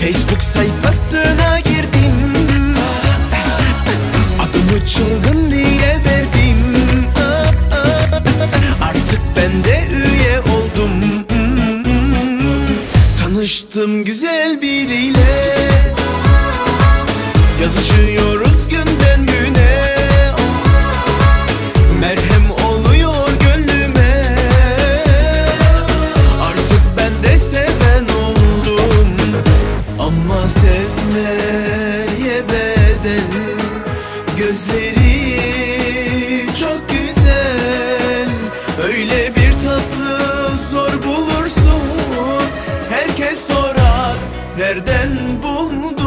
Facebook sayfasına girdim. Adımı çılgın diye verdim. Artık ben de üye oldum. Tanıştım güzel biriyle. Yazışıyoruz Gözleri çok güzel. Öyle bir tatlı zor bulursun. Herkes sorar nereden buldun